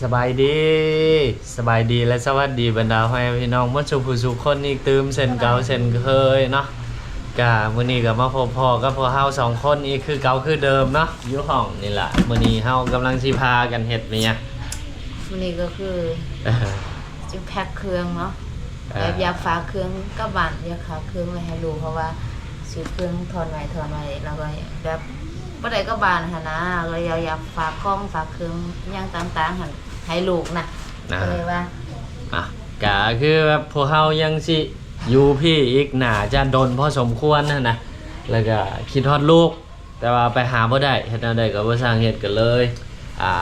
สบายดีสบายดีและสวัสดีบรรดาพ่อแม่พี่น้องเมื่อชูผู้สุคนอีกตืมเส้นเก่าเส้นเคยเนาะกะมื้อนี้ก็มาพบพ่อกับพวกเฮาสองคนอีกคือเก่าคือเดิมเนาะอยู่ห้องนี่แหละมื้อนี้เฮากำลังสิพากันเฮ็ดเมียวันนี้ก็คือเออจะแพ็คเครื่องเนาะอ่าแบบอยากฝากเครื่องกับบ้านอยากฝากเครื่องไว้ให้ลูกเพราะว่าซื้อเครื่องทอนไว้ทอนไว้แล้วก็แบบบ่ได้ก็บ้านหั่นนะเลยอยากอยากฝากกล้องฝากเครื่องอิหยังต่างๆหั่น ให้ลูกน่ะนะก็เลยว่าอะกะคือแบบพวกเฮายังสิอยู่พี่อีกหน่าจะดนพอสมควรนะนะแล้วก็คิดฮอดลูก แต่ว่าไปหาบ่ได้เฮ็ดแนวใดก็บ่สร้างเฮ็ดกันเลยอ่า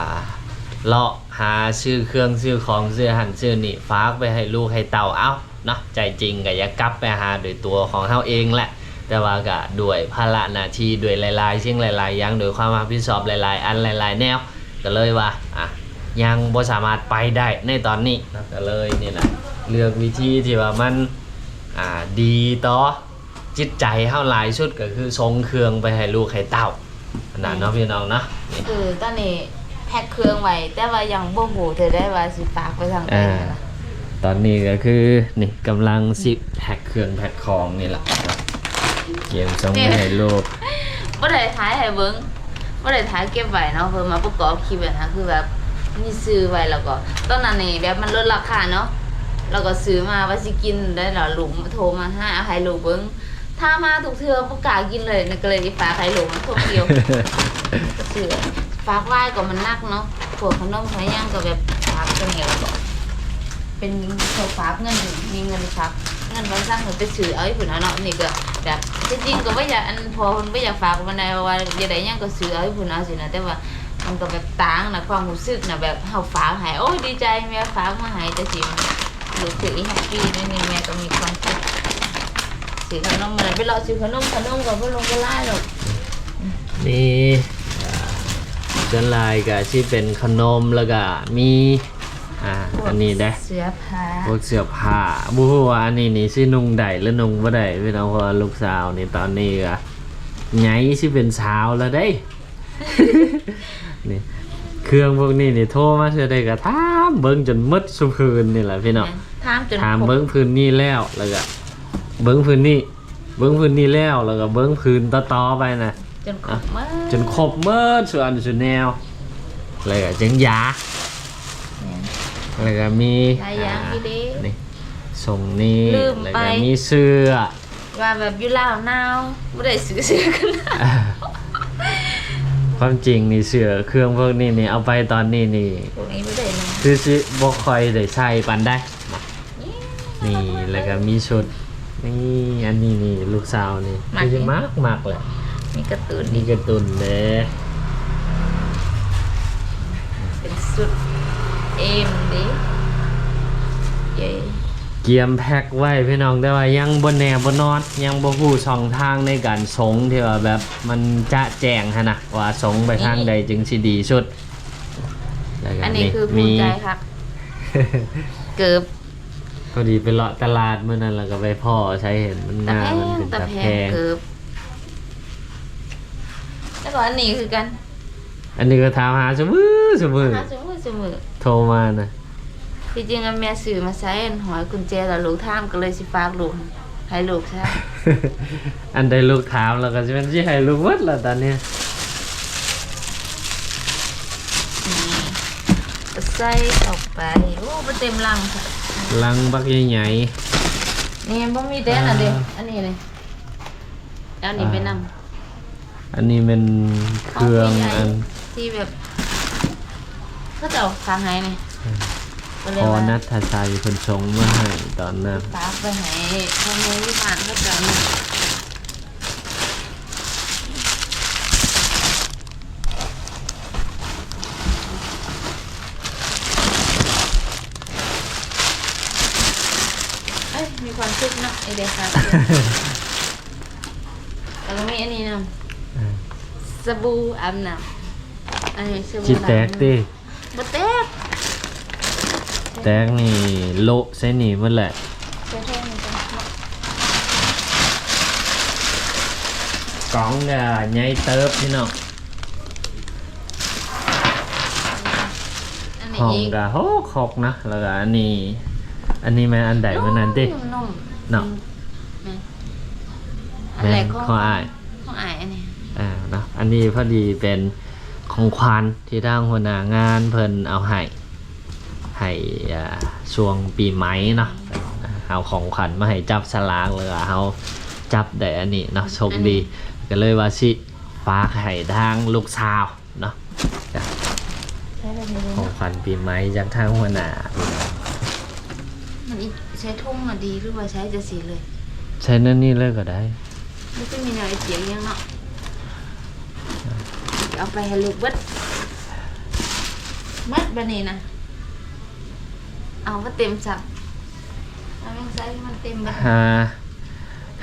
เลาะหาซื้อเครื่องซื้อของซื้อหันซื้อนี่ฝากไปให้ลูกให้เต่าเอ้าเนาะใจจริงก็อยากกลับไปหาโดยตัวของเฮาเองแหละ แต่ว่าก็ด้วยภาระหน้าที่ด้วยหลายๆสิ่งหลายๆอย่างโดวยความรับผิดชอบหลาย ๆ อันหลาย ๆ แนวก็เลยว่าอะ ยังบ่สามารถไปได้ในตอนนี้นะก็เลยนี่แหละเลือกวิธีที่ว่ามันอ่าดีต่อจิตใจเฮาหลายสุดก็คือส่งเครื่องไปให้ลูกให้เต้าอันนั้นเนาะพี่น้องเนาะนี่คือตอนนี้แพ็คเครื่องไว้แต่ว่ายังบ่ฮู้เธอได้ว่าสิฝากไปทางใดอ่านะตอนนี้ก็คือนี่กำลังสิแพ็คเครื่องแพ็คของนี่แหละครับเกมส่งไปให้ลูก บ่ได้ถ่ายให้เบิ่งบ่ได้ถ่ายเก็บไว้เนาะเพิ่นมาประกอบคลิปอะนะคือแบบ นี่ซื้อไว้แล้วก็ตอนนั้นนี่แบบมันลดราคาเนาะแล้วก็ซื้อมาว่าสิกินได้แล้วลุงโทรมาหาให้ลูกเบิ่งถ้ามาทุกเทื่อบ่กล้ากินเลยนี่ก็เลยฝากให้ลูกมันทงเดียวก็ซื้อฝากไว้ก็มันนักเนาะพวกขนมขนมย่างก็แบบฝากกันเนี่ยแล้วก็เป็นพวกฝากเงินมีเงินฝากเงินไว้สร้างเงินไปซื้อเอาให้เพิ่นเอาเนาะนี่ก็แบบจริงๆก็บ่อยากอันพอเพิ่นบ่อยากฝากมันได้ว่าอย่าได้ยังก็ซื้อเอาให้เพิ่นเอาสินะแต่ว่า มันก็แบบต่างนะความรู้สึกนะแบบเฮาฝากให้โอ้ยดีใจแม่ฝากมาให้แต่สิมันรู้สึกอีแฮปปี้นิดนึงแม่ก็มีความสุขซื้อขนมมาไปรอซื้อขนมขนมก็บ่ลงบ่ลายหรอกนี่อ่าส่วนลายก็ที่เป็นขนมแล้วก็มีอ่าอันนี้ได้เสื้อผ้าพวกเสื้อผ้าบูฮู้ว่าอันนี้นี่สินุ่งได้หรือนุ่งบ่ได้พี่น้องเพราะว่าลูกสาวนี่ตอนนี้ก็ไงสิเป็นสาวแล้วได้ นี่ เครื่องพวกนี้นี่โทรมาเทื่อใดก็ถามเบิ่งจนหมดสุพื้นนี่แหละพี่น้องถามจนถามครบเบิ้งพื้นนี่แล้วแล้วก็เบิ้งพื้นนี่เบิ้งพื้นนี่แล้วแล้วก็เบิ้งพื้นต่อๆไปนะจนครบมากจนครบเมื่อส่วนส่วนแนวแล้วก็จังยาแล้วก็มีหลายอย่างอีเด้นี่ส่งนี่ลืมแล้วไปก็มีเสื้อว่าแบบอยู่ลาวหนาวบ่ได้ซื้อเสื้อกันหนาว ความจริงนี่เสื้อเครื่องพวกนี้นี่เอาไปตอนนี้นี่ พวกนี้บ่ได้นะคือสิบ่ค่อยได้ใช้ปานได้นี่แล้วก็มีชุด นี่อันนี้นี่ลูกสาวนี่คือสิมากมากๆแหละมีการ์ตูนมีนี่การ์ตูนเด้ เป็นสุดเอ็มเด้เย้ เกียมแพ็คไว้พี่น้องแต่ว่ายังบนแนวบนนอนยังบ่ฮู้ช่องทางในการส่งที่ว่าแบบมันจะแจ้งหั่นน่ะว่าส่งไปทางใดจึงสิดีสุดแล้วก็อันนี้คือภูมิใจครับเกือบพอดีไปเลาะตลาดมื้อนั้นแล้วก็ไปพ่อใช้เห็นมันตะงาแพมันงเป็นตะตะแพแพงงเกือบแล้วก็อันนี้คือกันอันนี้ก็ถามหาซุมื้อซุมื้อหาสมือสมือโทรมานะ ที่จริงอันแม่ซื้อมาใช้อันหอยกุญแจแล้วลูกท่ามก็เลยสิฝากลูกให้ลูกใช่อันใดลูกถามแล้วก็สิมันสิให้ลูกหมดแล้วตอนเนี้ยก็ใส่ออกไปโอ้มันเต็มลังค่ะลังบักใหญ่นี่บ่มีแดนอะเด้อ่าอันนี้เลยแล้วอันนี้ไปนำๆอันนี้เป็นเครื่องอันที่แบบเขาจะเอาฝากให้นี่ ก็เลยพอว่านัทชัยคนชงมาให้ตอนนั้นฝากไปให้พ่อแม่ที่บ้านเขาจะเอามาเอ้ยมีความสุขเนาะไอเด็กค่ะแล้วก็มีอันนี้นะสบู่อาบน้ำอันนี้สบู่จิแตกดิบ่แตก แตกนี่โละใส่นี่หมันแหละใช่ใช่มันจะกล่องก็ใหญ่เติบพี่น้องอันนี่ห้องอีกก็โหคอกนะแล้วก็อันนี้ อันนี้แม่นอันใดมันนั้นตินุ่มๆเนาะแม่นอันแม่แรนกของข้ออ้ายของอ้ายอันนี้อ่าเนาะอันนี้พอดีเป็นของขวัญที่ทางหัวหน้างานเพิ่นเอาให้ ให้อ่าช่วงปีใหม่เนาะเอาของขวัญมาให้จับสลากเลยว่าเอาจับได้อันนี้เนาะโชคดีก็เลยว่าสิฝากให้ทางลูกสาวเนาะจ้ะใช้แบบนี้เลยของเนาะขวัญปีใหม่จากทางหัวหน้าพี่น้องมันอีใช้ทุ่งมาดีหรือว่าใช้จะสีเลย ใช้นั่นนี่เลยก็ได้ไม่ต้องมีแนวไอเสียงยังเนาะเอาไปให้ลูกเบิดมัดบะนี่นะ เอาว่าเต็มสับเอาแม่งใส่ให้มันเต็มบัดหา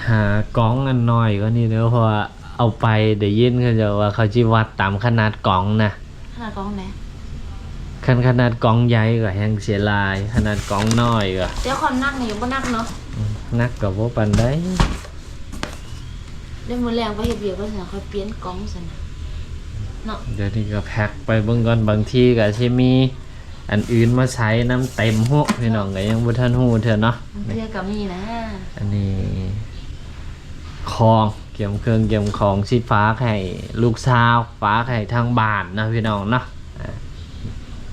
หากล่องอันน้อยก็นี่เนอะเพราะว่าเอาไปเดี๋ยวยินเขาจะว่าเขาจิวัดตามขนาดกล่องนะขนาดกล้องไหนขนขนาดกล่องใหญ่ก็แห้งเสียลาย ขนาดกล่องน้อยก็เดี๋ยวความนักนี่อยู่บ่นักเนาะอืมนักกับว่าปันได้เดี๋ยวมื้อแรงไปเฮ็ดเวียกก็สิค่อยเปลี่ยนกล้องซั่นน่ะเนาะ เดี๋ยวนี้ก็แพ็คไปเบิ่งก่อนบางทีก็สิมี อันอื่นมาใช้น้ำเต็มหัวพี่น้องก็ยังบ่ทันฮู้เถอะเนาะมันเพื่อก็มีนะอันนี้ของเกี่ยมเครื่องเกี่ยมของสิฟ้าให้ลูกสาวฟ้าให้ทางบ้านนะพี่น้องเนาะอ่า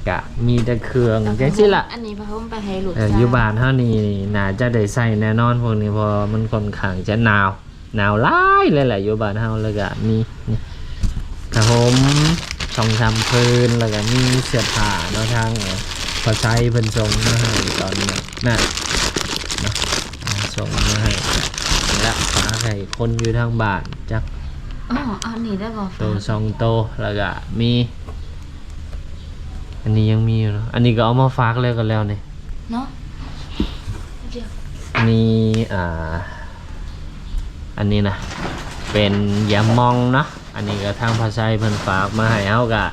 กะมีแต่เครื่องจังซี่ล่ะอันนี้พะผมไปให้ลูกเอ่อสาวอยู่บ้านเท่านี้น่าจะได้ใส่แน่นอนพวกนี้เพอมันค่อนข้างจะหนาวหนาวร้ายเลยแหละอยู่บ้านเฮาแล้วก็มีนี่กระผม ช่องทำพื้นแล้วก็มีเสื้อผ้าเนาะทางพอใช้เพิ่นส่งมาให้ตอนนี้น่ะเนาะอ่าส่งมาให้และฝาให้คนอยู่ทางบ้านจักอ๋ออันนี้ได้บ่โตสองโตแล้วก็มี อันนี้ยังมีอยู่เนาะอันนี้ก็เอามาฝากเลยกันแล้วเนี่ยเนาะมีอ่า อันนี้นะเป็นยามองเนาะ อันนี้ก็ทางภาษาเพิ่นฝากมาให้เฮาก็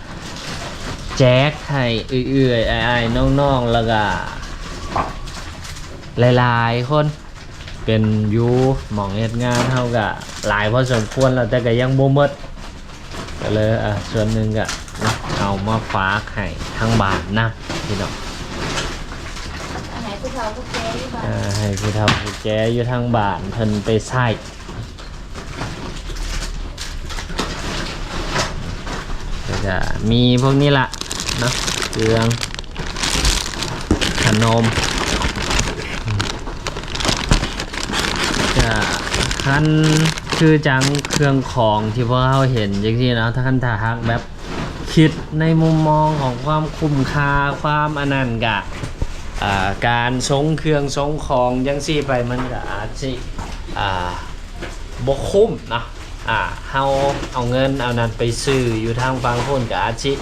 แจกให้เอื้อยๆอ้ายๆน้องๆแล้วก็หลายๆคนเป็นอยู่หมองเฮ็ดงานเฮาก็หลายพอสมควรแล้วแต่ก็ยังบ่หมดก็เลยอะส่วนหนึ่งก็นะเอามาฝากให้ทางบ้านนะพี่น้องอันไหนผู้เฒ่าผู้แก่อยู่บ้านอ่าให้ผู้เฒ่าผู้แก่อยู่ทางบ้านเพิ่นไปใช้ จะมีพวกนี้ละเนาะเครื่องขนมจะคันคือจังเครื่องของที่พวกเราเห็นจริงๆนะถ้าคันถ้าฮักแบบคิดในมุมมองของความคุ้มค่าความอนันต์กะอ่าการทรงเครื่องทรงของยังซี่ไปมันก็อาจสิอ่าบกคุ้มนะ อ่าเฮาเอาเงินเอานั้นไปซื้ออยู่ทางฟังพุ่นก็อาจสิ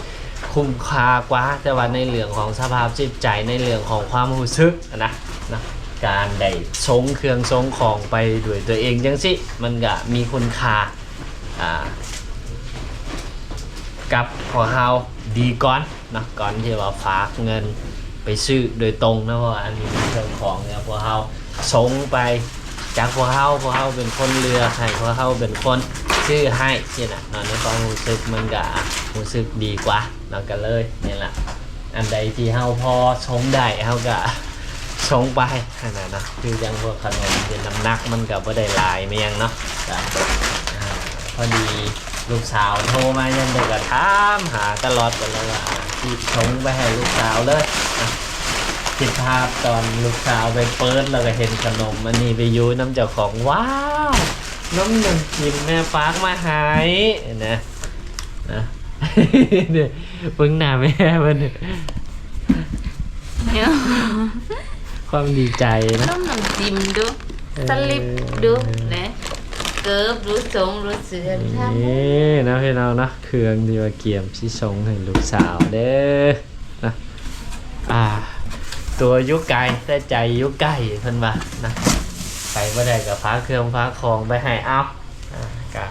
คุ้มค่ากว่า แต่ว่าในเรื่องของสภาพจิตใจในเรื่องของความรู้สึกนะนะการได้ทรงเครื่องทรงของไปด้วยตัวเองจังสิมันก็มีคุณค่าอ่ากับของเฮาดีก่อนนะก่อนที่ว่าฝากเงินไปซื้อโดยตรงนะเพราะว่าอันนี้เครื่องของเนี่ยพวกเฮาส่งไป จากพวกเฮาพวกเฮาเป็นคนเลือให้พวกเฮาเป็นคนซื้อให้สินะเนาะในความรู้สึกมันก็รู้สึกดีกว่าเนากันเลยนี่แหละอันใดที่เฮาพอส่งได้เฮาก็ส่งไปขนาดนะคือจังพวกขนมเป็นน้ำหนักมันก็บ่ได้หลายไม่ยังเนาะพอดีลูกสาวโทรมายังเด็กก็ถามหาตลอดกันเลยว่าที่ชงไปให้ลูกสาวเลยนะ คิดภาพตอนลูกสาวไปเปิดแล้วก็เห็นขนมอันนี้ไปอยูน้ำเจ้าของว้าวน้ำหนึ่งกินแม่ฟากมาใหายนะนะเนี่ยเพิ่งหน้าแม่มันเดี๋ยวความดีใจนะน้ำน้ำจิ้มดูเออสลิปดูนะเกิบดูทรงดูเสือดูท่านี่นะพี่น้องนะเครื่องที่ว่าเกียมที่ชงให้ลูกสาวเด้อนะอ่า ตัวอยุไกลแต่ใจอยุใกล้เพิ่นว่านะไปบ่ได้กับฟ้าเครื่องฟ้าของไปให้เอาอ่ากับ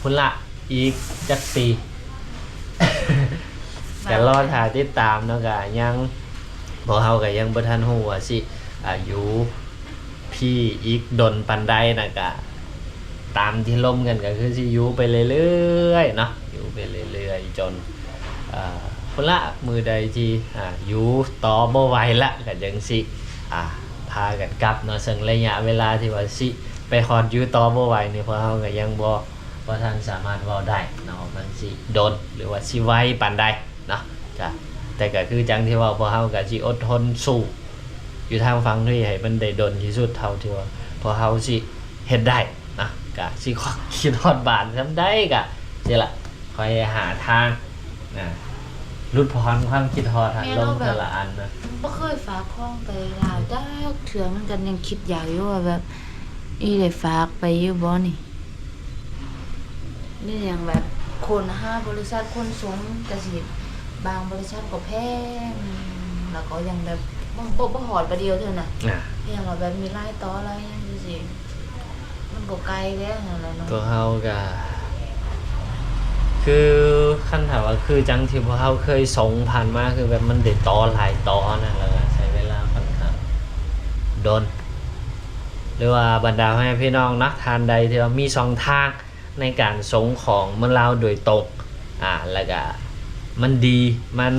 พุ่นละอีกจักปีก็รอถ่ายติดตามเนาะก็ยังบ่เฮาก็ยังบ่ทันฮู้ว่าสิอายุพี่อีกดนปันใดน่ะก็ตามที่ล่มกันก็คือสิอยู่ไปเรื่อยๆเนาะอยู่ไปเรื่อยๆจนเอ่อ พุ่นละมือใดที่อ่าอยู่ต่อบ่ไหวละก็จังสิอ่าพากันกลับเนาะซึ่งระยะเวลาที่ว่าสิไปฮอดอยู่ต่อบ่ไหวนี่พวกเฮาก็ยังบ่บ่ทันสามารถเว้าได้เนาะมันสิโดนหรือว่าสิไวปานใดเนาะจ้ะแต่ก็คือจังที่ว่าพวกเฮาก็สิอดทนสู้อยู่ทางฟังด้วยให้มันได้ดนที่สุดเท่าที่ว่าพอเฮาสิเฮ็ดได้นะกะสิคิดฮอดบานทำได้กะนี่ล่ะคอยหาทางนะ รุดพรความคิดฮอดทางลงแต่ละอันนะบ่เคยฝากข้องไปลาวจักเถื่อมันกันยังคิดอยากอยู่ว่าแบบ อีได้ฝากไปอยู่บ่นี่นี่อย่างแบบคนห้าบริษัทคนสูงกสิบางบริษัทก็แพงแล้วก็ยังแบบบ่บ่บ่หอดประเดียวเท่านั้นอะเพียงเราแบบมีไล่ต่ออะไรอยังสิมันบ่ไกลแล้วนั่นแหละเนาะตัวเฮาก็คือ ขั้นถามว่าคือจังที่พวกเฮาเคยส่งผ่านมาคือแบบมันได้ต่อหลายต่อนะแล้วก็ใช้เวลาค่อนข้างโดน หรือว่าบรรดาพ่อแม่พี่น้องนะทานใดที่ว่ามีสองทางในการส่งของเมื่อเราโดยตรงอ่าแล้วก็มันดีมัน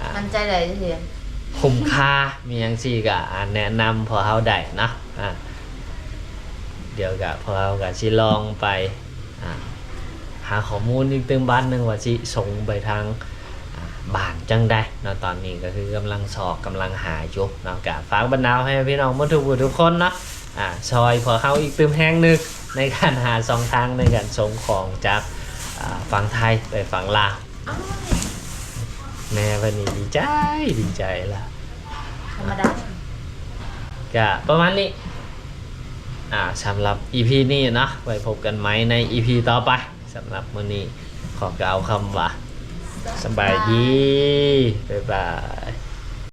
อ่ามันใจได้เสียคุ้มค่ามีอย่างสี่ก็อ่าแนะนำพอเฮาได้นะอ่าเดี๋ยวกับพอเฮากับสิลองไปอ่า หาข้อมูลอีกตึงบ้านหนึ่งว่าสิส่งไปทางบ้านจังได้เนาะตอนนี้ก็คือกำลังสอบกำลังหาอยู่เนาะกฝากบรรดาให้พี่น้องมดทุกทุกคนเนาะอ่าซอยพอเข้าอีกตึมแห้งนึงในการหาสองทางในการส่งของจากฝั่งไทยไปฝั่งลาวแม่วันนี้ดีใจดีใจละธรรมดาก็ประมาณนี้อ่าสำหรับ EP นี้นะไว้พบกันไหมใน EP ต่อไป สำหรับมื้อนี้ขอกล่าวคำว่าสบายดี บ๊ายบาย